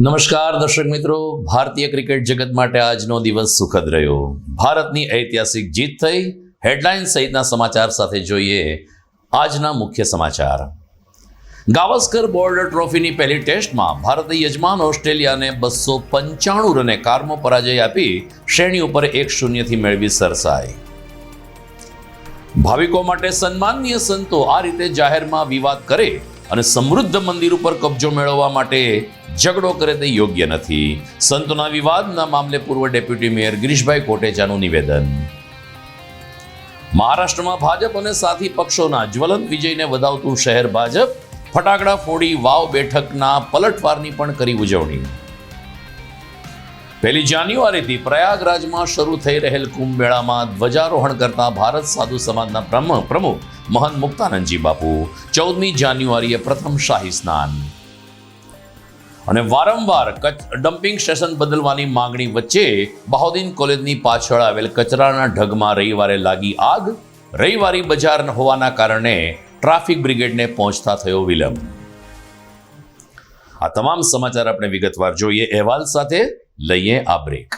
નમસ્કાર દર્શક મિત્રો, ભારતીય ક્રિકેટ જગત માટે આજનો દિવસ સુખદ રહ્યો. ભારતની ઐતિહાસિક જીત થઈ હેડલાઇન સહિતના સમાચાર સાથે જોઈએ આજના મુખ્ય સમાચાર. ગાવસ્કર બોર્ડર ટ્રોફીની પહેલી ટેસ્ટમાં ભારતે યજમાન ઓસ્ટ્રેલિયાને બસો પંચાણું રને કારમો પરાજય આપી શ્રેણી ઉપર એક શૂન્યથી મેળવી સરસાઈ. ભાવિકો માટે સન્માનનીય સંતો આ રીતે જાહેરમાં વિવાદ કરે અને સમૃદ્ધ મંદિર ઉપર કબજો મેળવવા માટે ઝઘડો કરે તે યોગ્ય નથી. સંતોના વિવાદના મામલે પૂર્વ ડેપ્યુટી મેયર ગિરીશભાઈ કોટેચાનું નિવેદન. મહારાષ્ટ્રમાં ભાજપ અને સાથી પક્ષોના જ્વલંત વિજયને વધાવતું શહેર ભાજપ, ફટાકડા ફોડી વાવ બેઠકના પલટવારની પણ કરી ઉજવણી. પહેલી જાન્યુઆરીથી પ્રયાગરાજમાં શરૂ થઈ રહેલ કુંભ મેળામાં ધ્વજારોહણ કરતા ભારત સાધુ સમાજના પ્રમ- પ્રમુખ મહંત મુક્તાનંદજી બાપુ, ચૌદમી જાન્યુઆરીએ પ્રથમ શાહી સ્નાન. અને વારંવાર કચ- ડમ્પિંગ સ્ટેશન બદલવાની માંગણી વચ્ચે બહાઉદ્દીન કોલેજની પાછળ આવેલ કચરાના ઢગમાં રવિવારે લાગી આગ. રવિવારી બજાર હોવાના કારણે ટ્રાફિક બ્રિગેડને પહોંચતા થયો વિલંબ. આ તમામ સમાચાર આપણે વિગતવાર જોઈએ. અહેવાલ સાથે લઈએ આ બ્રેક.